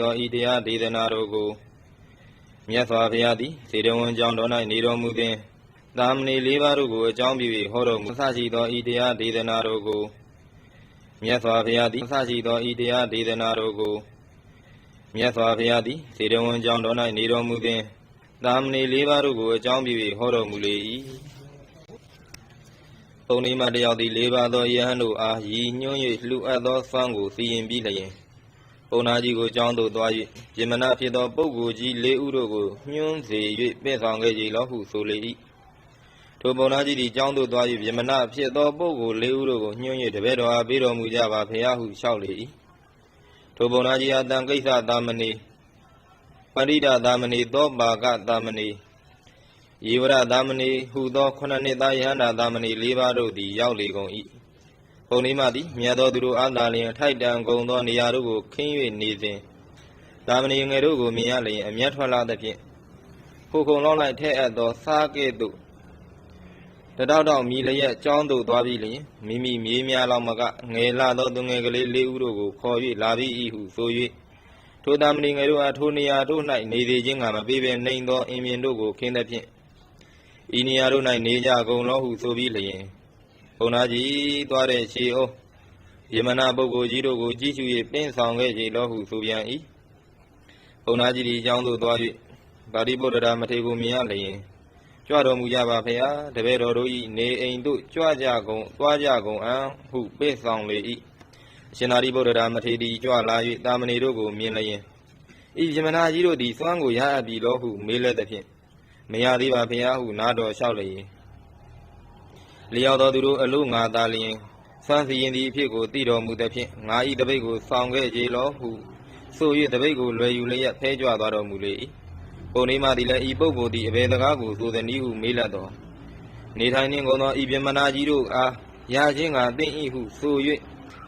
သောဤတရားဒေသနာတော်ကိုမြတ်စွာဘုရားသည်စေတဝန်ကြောင့်တော်၌နေတော်မူသည်သာမဏေလေးပါးတို့ကိုအကြောင်းပြု၍ဟောတော်မူအစရှိသောဤတရားဒေသနာတော်ကိုမြတ်စွာဘုရားသည်အစရှိသောဤတရားဒေသနာတော်ကိုမြတ်စွာဘုရားသည်စေတဝန်ကြောင့်တော်၌နေတော်မူသည်သာမဏေလေးပါးတို့ကိုအကြောင်းပြု၍ဟောတော်မူလေ၏ပုံလေးမှတယောက်သည်လေးပါးသောယဟန်တို့အားရည်ညွှန်း၍လှူအပ်သောဆွမ်းကိုစီရင်ပြီးလျင် ပုံနာကြီးကိုကြောင်းသို့သွား၍ပြမနာဖြစ်သောပုဂ္ဂိုလ်ကြီး၄ဦးတို့ကိုညှွန်းစေ၍ပင့်ဆောင်ခဲ့ကြလောဟုဆိုလေ၏ထိုပုံနာကြီးသည်ကြောင်းသို့သွား၍ပြမနာဖြစ်သောပုဂ္ဂိုလ်၄ဦးတို့ကိုညှွန်း၍တပည့်တော်အားပေးတော်မူကြပါဖရာဟုလျှောက်လေ၏ထိုပုံနာကြီးအားတန်ကိစ္စသာမဏေပရိဒသာမဏေသောပါကသာမဏေယေဝရသာမဏေဟူသောခုနှစ်နှစ်သားယဟန္တာသာမဏေ၄ပါးတို့သည်ရောက်လေကုန်၏ ပုံလေးမှသည်မြတ်သောသူတို့အားသာလျင်ထိုက်တန်ကုန်သောနေရာတို့ကိုခင်း၍နေစဉ်သာမဏေငယ်တို့ကိုမြင်ရလျင်အမျက်ထွက်လာသဖြင့်ခုခုံလောင်းလိုက်ထဲ့အပ်သောစားကဲ့သို့တတောက်တောက်မြည်လျက်ကြောင်းသို့သွားပြီးလျင်မိမိမြေးများလောက်မကငယ်လာသောသူငယ်ကလေးလေးဦးတို့ကိုခေါ်၍လာပြီး၏ဟုဆို၍ထိုသာမဏေငယ်တို့အားထိုနေရာတို့၌နေသေးခြင်းကမပေးဘဲနှိမ်သောအင်မြင်တို့ကိုခင်းသဖြင့်ဤနေရာတို့၌နေကြကုန်လောဟုဆိုပြီးလျင် ဘုံနာကြီးသွားတဲ့ခြေအိုးယမနာပုဂ္ဂိုလ်ကြီးတို့ကိုကြည့်ရှု၍ပင့်ဆောင်ခဲ့ကြလောဟုဆိုပြန်၏ဘုံနာကြီးဒီအကြောင်းသို့သွား၍ဗာတိဗုဒ္ဓရာမထေရကိုမြင်ရလျင်ကြွတော်မူကြပါဖရာတပည့်တော်တို့၏နေအိမ်သို့ကြွကြကုန်သွားကြကုန်အံ့ဟုပင့်ဆောင်လေ၏အရှင်သာရိပုတ္တရာမထေရကြွလာ၍တာမဏေတို့ကိုမြင်လျင်ဤယမနာကြီးတို့သည်သွမ်းကိုရအပ်ပြီလောဟုမေးလက်သဖြင့်မရသေးပါဖရာဟုနာတော်လျှောက်လျင် လျောက်တော်သူတို့အလို့ငါသာလျင်စွမ်းစီရင်သည့်အဖြစ်ကိုသိတော်မူသဖြင့်ငါဤတပိတ်ကိုဆောင်ခဲ့ကြလောဟုဆို၍တပိတ်ကိုလွယ်ယူလျက်ဖဲကြွသွားတော်မူလေ၏ပုံနေမှသည်လည်းဤပုဂ္ဂိုလ်သည်အဘယ်တကားကိုဆိုသည်နည်းဟုမေးလတ်တော်နေထိုင်နှင့်ကုန်သောဤပြမနာကြီးတို့အားရခြင်းကသင်၏ဟုဆို၍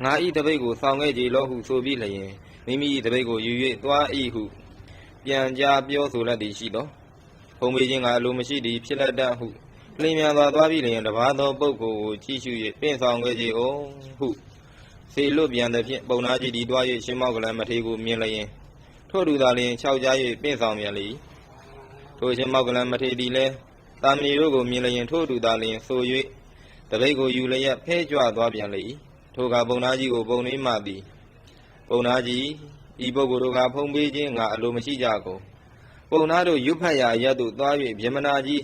ငါဤတပိတ်ကိုဆောင်ခဲ့ကြလောဟုဆိုပြီးလျင်မိမိ၏တပိတ်ကိုယူ၍သွား၏ဟုပြန်ကြားပြောဆိုလက်သည်ရှိသောဘုံမေးခြင်းကအလိုမရှိသည်ဖြစ်လက်တတ်ဟု လင်းမြန်စွာသွားပြီးလျင်တပါးသောပုဂ္ဂိုလ်ကိုကြည့်ရှု၍ပင့်ဆောင်ခဲ့ကြအောင်ဟုစေလွတ်ပြန်သည်ဖြင့်ပုံနာကြီးဒီသွား၍ရှင်မောက်ကလန်မထေရကိုမြင်လျင်ထို့သူသာလျင်ခြောက်ကြား၍ပင့်ဆောင်ပြန်လေ၏ထိုရှင်မောက်ကလန်မထေရသည်လည်းတာမဏေတို့ကိုမြင်လျင်ထို့သူသာလျင်ဆို၍တပိတ်ကိုယူလျက်ဖဲကြွသွားပြန်လေ၏ထိုကပုံနာကြီးကိုပုံနှိမှသည်ပုံနာကြီးဤပုဂ္ဂိုလ်တို့ကဖုံးပေးခြင်းငါအလိုမရှိကြကုန်ပုံနာတို့ရွတ်ဖတ်ရာရက်သို့သွား၍ဗြဟ္မဏကြီး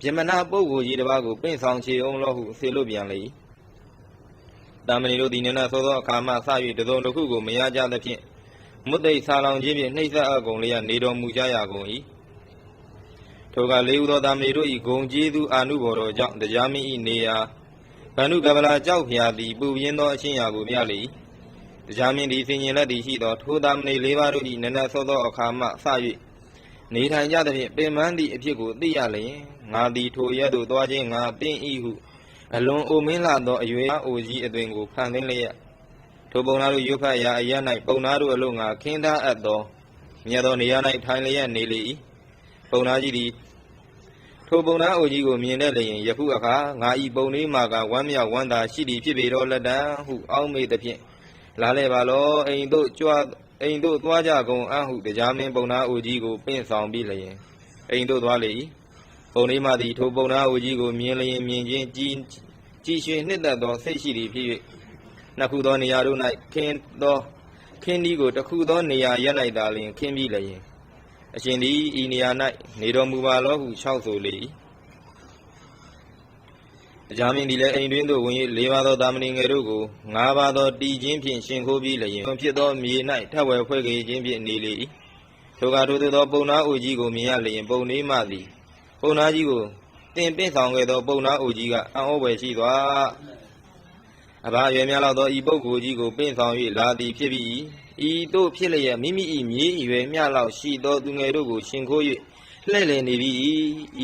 ပြမနာပုဂ္ဂိုလ်ကြီးတစ်ပါးကိုပင့်ဆောင်ချေအောင်လို့ဟုဆေလို့ပြန်လေ၏တာမဏေတို့ဒီနေ့၌သောသောအခါမှစ၍တစုံတစ်ခုကိုမရကြသဖြင့်မုတ်တိတ်ဆာလောင်ခြင်းဖြင့်နှိမ့်ဆက်အပ်ကုန်လျက်နေတော်မူကြရကုန်၏ထိုကလေးဦးသောတာမဏေတို့၏ဂုံကျေးဇူးအာနုဘော်တော်ကြောင့်တရားမင်း၏နေရာဗန္ဓုကပလာကြောက်ဖျားသည်ပူပြင်းသောအချင်းရာကိုပြလေ၏တရားမင်းသည်ဆင်ញင်လက်သည်ရှိသောထိုတာမဏေလေးပါးတို့၏နနတ်သောသောအခါမှစ၍နေထိုင်ကြသဖြင့်ပင်မန်းသည့်အဖြစ်ကိုသိရလျင် ငါသည်ထိုရက်သို့သွားခြင်းငါပင့်ဤဟုအလွန်အိုမင်းလာသောအရွယ်အိုကြီးအသွင်ကိုဖန်သင်းလျက်ထိုပုံနာတို့ရွတ်ဖတ်ရာအရ၌ပုံနာတို့အလို့ငါခင်းသားအပ်သောမြတ်သောနေရာ၌ထိုင်လျက်နေလေ၏ပုံနာကြီးသည်ထိုပုံနာအိုကြီးကိုမြင်တဲ့လျင်ယခုအခါငါဤပုံလေးမှာကဝမ်းမြောက်ဝမ်းသာရှိသည်ဖြစ်ပေတော့လက်တံဟုအောက်မေ့သဖြင့်လာလဲပါလောအိမ်တို့ကြွအိမ်တို့သွားကြကုန်အဟုတရားမင်းပုံနာအိုကြီးကိုပင့်ဆောင်ပြီးလျင်အိမ်တို့သွားလေ၏ ပုံလေးမှသည်ထိုပုံနာအိုကြီးကိုမြင်လျင်မြင်ချင်းကြည်ကြည်ရွှင်နှစ်သက်သောစိတ်ရှိသည်ဖြစ်၍နှစ်ခုသောနေရာတို့၌ခင်းသောခင်းဒီကိုတစ်ခုသောနေရာရက်၌သာလျှင်ခင်းပြီးလျင်အရှင်သည်ဤနေရာ၌နေတော်မူပါလောဟုလျှောက်ဆိုလေ၏တရားမင်းသည်လည်းအိမ်တွင်သို့ဝင်၍လေးပါးသောတာမဏေငယ်တို့ကိုငါးပါးသောတီချင်းဖြင့်ရှင်ခိုးပြီးလျင်ဖြစ်သောမြေ၌ထပ်ဝယ်ဖွဲ့ခဲ့ခြင်းဖြင့်နေလေ၏ထိုကထိုသို့သောပုံနာအိုကြီးကိုမြင်ရလျင်ပုံနေမှသည် ပုံနာကြီးကိုတင်ပင့်ဆောင်ခဲ့သောပုံနာအိုကြီးကအံ့ဩဖွယ်ရှိသွားအဘာရွယ်များလောက်သောဤပုဂ္ဂိုလ်ကြီးကိုပင့်ဆောင်၍လာသည်ဖြစ်ပြီးဤတို့ဖြစ်လျက်မိမိ၏မြေအရွယ်မျှလောက်ရှိသောသူငယ်တို့ကိုရှင်ခိုး၍လှဲ့လည်နေပြီ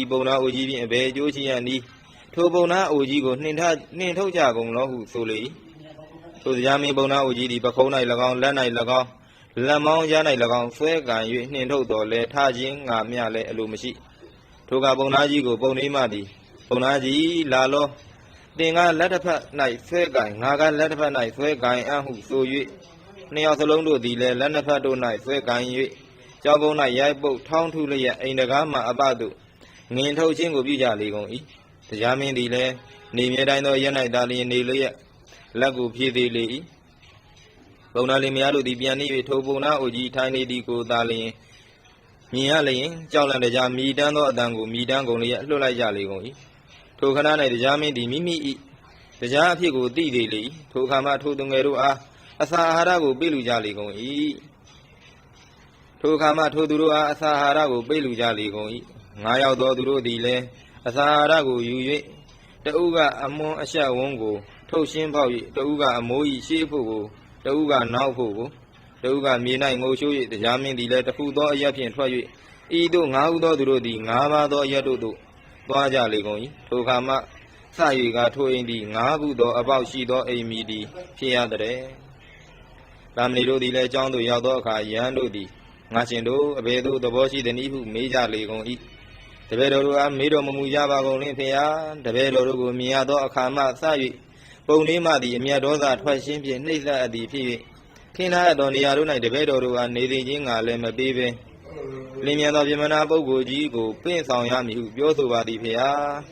ဤပုံနာအိုကြီးဖြင့်အဘယ်အကျိုးရှိရနည်းထိုပုံနာအိုကြီးကိုနှင်ထနှင်ထုတ်ကြကုန်လောဟုဆိုလေ၏ထိုတရားမင်းပုံနာအိုကြီးသည်ပခုံး၌၎င်းလက်၌၎င်းလက်မောင်းရ၌၎င်းဆွဲကန်၍နှင်ထုတ်တော်လဲထခြင်းငါမျှလဲအလိုမရှိ ထိုကပုံနာကြီးကိုပုံနေမှသည်ပုံနာကြီးလာလောတင်ကလက်တစ်ဖက်၌ဆွဲကန်ငါကလက်တစ်ဖက်၌ဆွဲကန်အဟုဆို၍နှစ်ယောက်စလုံးတို့သည်လည်းလက်နှစ်ဖက်တို့၌ဆွဲကင်၍ကြောက်ကုန်း၌ရိုက်ပုတ်ထောင်းထုလျက်အိမ်တကားမှအပသို့ငင်ထုတ်ခြင်းကိုပြုကြလေကုန်၏တရားမင်းသည်လည်းနေမြဲတိုင်းသောရက်၌သာလျင်နေလျက်လက်ကိုဖြည့်သေးလေ၏ပုံနာလင်မယားတို့သည်ပြန်နေ၍ထိုပုံနာအိုကြီးထိုင်နေသည်ကိုသာလျင် မြင်ရလျင်ကြောက်လန့်တရားမိတန်းသောအတန်ကိုမိတန်းကုန်လျက်လွှတ်လိုက်ကြလေကုန်၏ထိုခဏ၌တရားမင်းသည်မိမိ၏တရားအဖြစ်ကိုသိသေးလေ၏ထိုအခါမှထိုသူငယ်တို့အားအစာအာဟာရကိုပေးလူကြလေကုန်၏ထိုအခါမှထိုသူတို့အားအစာအာဟာရကိုပေးလူကြလေကုန်၏ငါးယောက်သောသူတို့သည်လည်းအစာအာဟာရကိုယူ၍တဦးကအမွန်အရှက်ဝန်းကို ထုတ်ရှင်းပေါက်၍တဦးကအမိုး၏ရှေးဖို့ကိုတဦးကနောက်ဖို့ကို တဦးကမြေ၌ငိုရှိုး၍တရားမင်းသည်လည်းတခုသောအရက်ဖြင့်ထွက်၍ဤသို့ငါးဦးသောသူတို့သည်ငါးပါးသောအရက်တို့သို့သွားကြလေကုန်၏ထိုအခါမှစ၍ကထိုအိမ်သည်ငါးခုသောအပေါက်ရှိသောအိမ်မီသည်ဖြစ်ရတဲ့။သာမဏေတို့သည်လည်းအကြောင်းသို့ရောက်သောအခါယဟန်တို့သည်ငါရှင်တို့အဘယ်သို့သဘောရှိသနည်းဟုမေးကြလေကုန်၏။တပည့်တော်တို့အားမေးတော်မမူကြပါကုန်လင်ဖေယ။တပည့်တော်တို့ကိုမြင်ရသောအခါမှစ၍ပုံလေးမှသည်အမျက်ဒေါသထွက်ရှင်းဖြင့်နှိမ့်ဆက်အပ်သည်ဖြစ်၍ ခင်းထားသောနေရာတို့၌တပည့်တော်တို့အားနေသိခြင်းကလည်းမပေးဘဲလင်းမြန်သောပြမနာပုဂ္ဂိုလ်ကြီးကိုပင့်ဆောင်ရမည်ဟုပြောဆိုပါသည်ဖေယ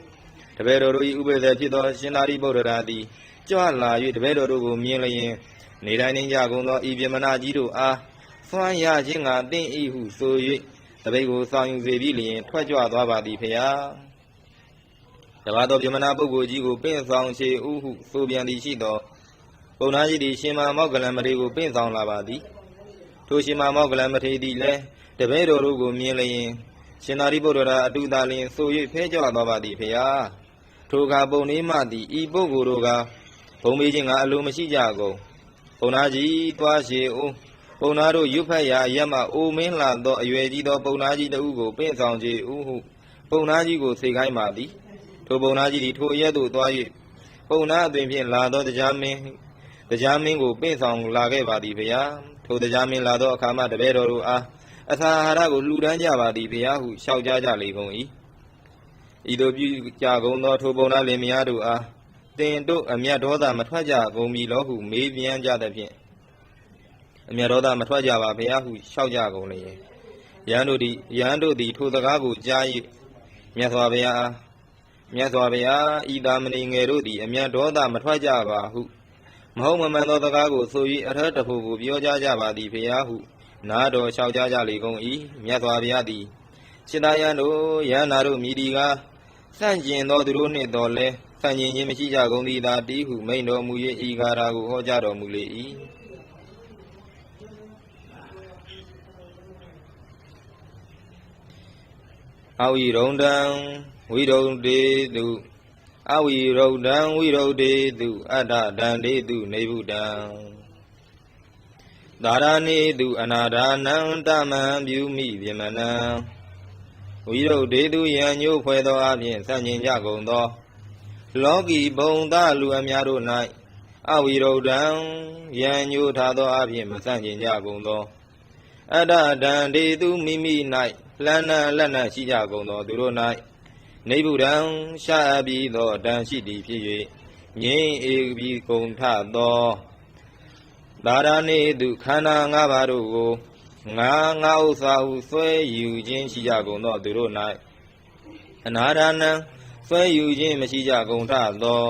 ။တပည့်တော်တို့၏ဥပ္ပေသေဖြစ်သောရှင်သာရိပုတ္တရာသည်ကြွလာ၍တပည့်တော်တို့ကိုမြင်လျင်နေတိုင်းနေကြကုန်သောဤပြမနာကြီးတို့အားဆွမ်းရခြင်းကတင့်ဤဟုဆို၍တပိတ်ကိုဆောင်ယူစေပြီးလျင်ထွက်ကြွသွားပါသည်ဖေယ။တပါသောပြမနာပုဂ္ဂိုလ်ကြီးကိုပင့်ဆောင်ချေဥဟုဆိုပြန်သည်ရှိသော ဘုံသားကြီးသည်ရှင်မာမောက္ကလံမထေရကိုပင့်ဆောင်လာပါသည်။ထိုရှင်မာမောက္ကလံမထေရသည်လည်းတပည့်တော်တို့ကိုမြင်လျင်ရှင်သာရိပုတ္တရာအတူသာလျင်ဆို၍ဖဲကြွသွားပါသည်ဖေယ။ထိုအခါပုံလေးမှသည်ဤပုဂ္ဂိုလ်တို့ကဘုံမေးခြင်းကအလိုမရှိကြကုန်ဘုံသားကြီးတွားရှိဦးပုံနာတို့ရွတ်ဖက်ရာရက်မှအိုမင်းလာသောအရွယ်ကြီးသောပုံနာကြီးတဦးကိုပင့်ဆောင်ကြ၏ဟုပုံနာကြီးကိုစေခိုင်းပါသည်ထိုပုံနာကြီးသည်ထိုရက်သို့သွား၍ပုံနာအသွင်ဖြင့်လာသောတရားမင်း တရားမင်းကိုပင့်ဆောင်လာခဲ့ပါသည်ဗျာထိုတရားမင်းလာသောအခါမှတပည့်တော်တို့အားအသာအာဟာရကိုလှူဒန်းကြပါသည်ဗျာဟုလျှောက်ကြားကြလေကုန်၏ဤသို့ပြုကြကုန်သောထိုပုံနာလင်မယားတို့အားတင်တို့အမျက်ဒေါသမထွက်ကြကုန်ပြီလောဟုမေးပြန်ကြသဖြင့်အမျက်ဒေါသမထွက်ကြပါဘုရားဟုလျှောက်ကြကုန်လေရန်တို့သည်ရန်တို့သည်ထိုစကားကိုကြား၍မြတ်စွာဘုရားအားမြတ်စွာဘုရားဤသာမဏေငယ်တို့သည်အမျက်ဒေါသမထွက်ကြပါဟု မဟုတ်မမှန်သောစကားကိုဆို၍အထက်တဖို့ကိုပြောကြားကြပါသည်ဘုရားဟု နာတော်လျှောက်ကြားကြလေကုန်၏မြတ်စွာဘုရားသည်စိတ္တယံတို့ယန္နာတို့မြည်ဒီကားဆန့်ကျင်သောသူတို့နှင့်တော်လဲဆန့်ကျင်ခြင်းမရှိကြကုန်သည်သာတီးဟုမိန်တော်မူ၍ဤဂါရာကိုဟောကြားတော်မူလေ၏အဝိရုံဒံဝိရုံတေတု အဝိရုဒံဝိရုတေတုအတ္တဒံတေတုနေဗုဒံသာရဏေတုအနာဒါနံတမံပြုမိပြမနံဝိရုဒေတုယံညို့ဖွဲ့သောအပြင်ဆန့်ကျင်ကြကုန်သော လောကီဘုံသားလူအများတို့၌အဝိရုဒံယံညို့ထားသောအပြင်မဆန့်ကျင်ကြကုန်သောအတ္တဒံဒေတုမိမိ၌လှမ်းနံလက်နံရှိကြကုန်သောသူတို့၌ နေဗုဒံရှာအပ်ပြီးသောတန်ရှိသည်ဖြစ်၍ငြိမ်းအေပြီးကုန်ထသောသာရဏေတုခန္ဓာ၅ပါးတို့ကိုငါငါဥစ္စာဟုဆွဲယူခြင်းရှိကြကုန်သောသူတို့၌အနာဒါနံဆွဲယူခြင်းမရှိကြကုန်ထသော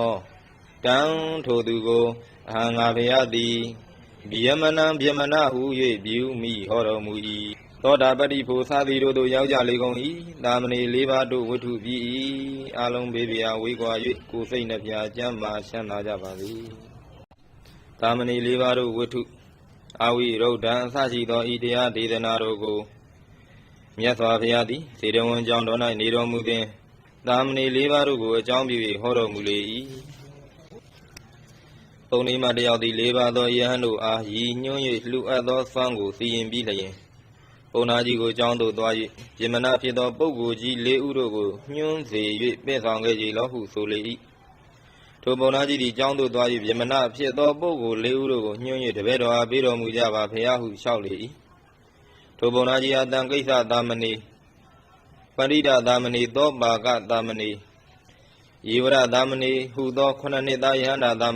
တံထိုသူကိုအဟံငါဘုရားသည်ဗျမနံဗျမနဟု၍ပြုမိဟောတော်မူ၏ သောတာပတိဖို့သာသည်တို့သို့ရောက်ကြလေကုန်၏သာမဏေ၄ပါးတို့ဝတ္ထုပြီး၏အလုံးဘေးပြာဝေးကွာ၍ကိုယ်စိတ်နှပြကျမ်းမာချမ်းသာကြပါစေသာမဏေ၄ပါးတို့ဝတ္ထုအာဝိရုဒ္ဓံအစရှိသောဤတရားဒေသနာတို့ကိုမြတ်စွာဘုရားသည်စေတဝန်ကြောင့်တော်၌နေတော်မူသည်သာမဏေ၄ပါးတို့ကိုအကြောင်းပြု၍ဟောတော်မူလေ၏ပုံနေမှတယောက်သည်၄ပါးသောယဟန်တို့အားရည်ညွှန်း၍လှူအပ်သောဆွမ်းကိုစီရင်ပြီးလျင် ဘုံနာကြီးကိုကြောင်းသို့သွား၍ပြမနာဖြစ်သောပုဂ္ဂိုလ်ကြီး၄ဦးတို့ကိုညှွန်းစေ၍ပြည့်ဆောင်ခဲ့ကြလောဟုဆိုလေ၏ထိုဘုံနာကြီးသည်ကြောင်းသို့သွား၍ပြမနာဖြစ်သောပုဂ္ဂိုလ်၄ဦးတို့ကိုညှွန်း၍တပည့်တော်အားပေးတော်မူကြပါဖရာဟုလျှောက်လေ၏ထိုဘုံနာကြီးအတန်ကိစ္စသာမဏေပရိဒသာမဏေသောပါကသာမဏေယေဝရသာမဏေဟူသောခုနှစ်နှစ်သားယဟန္တာသာ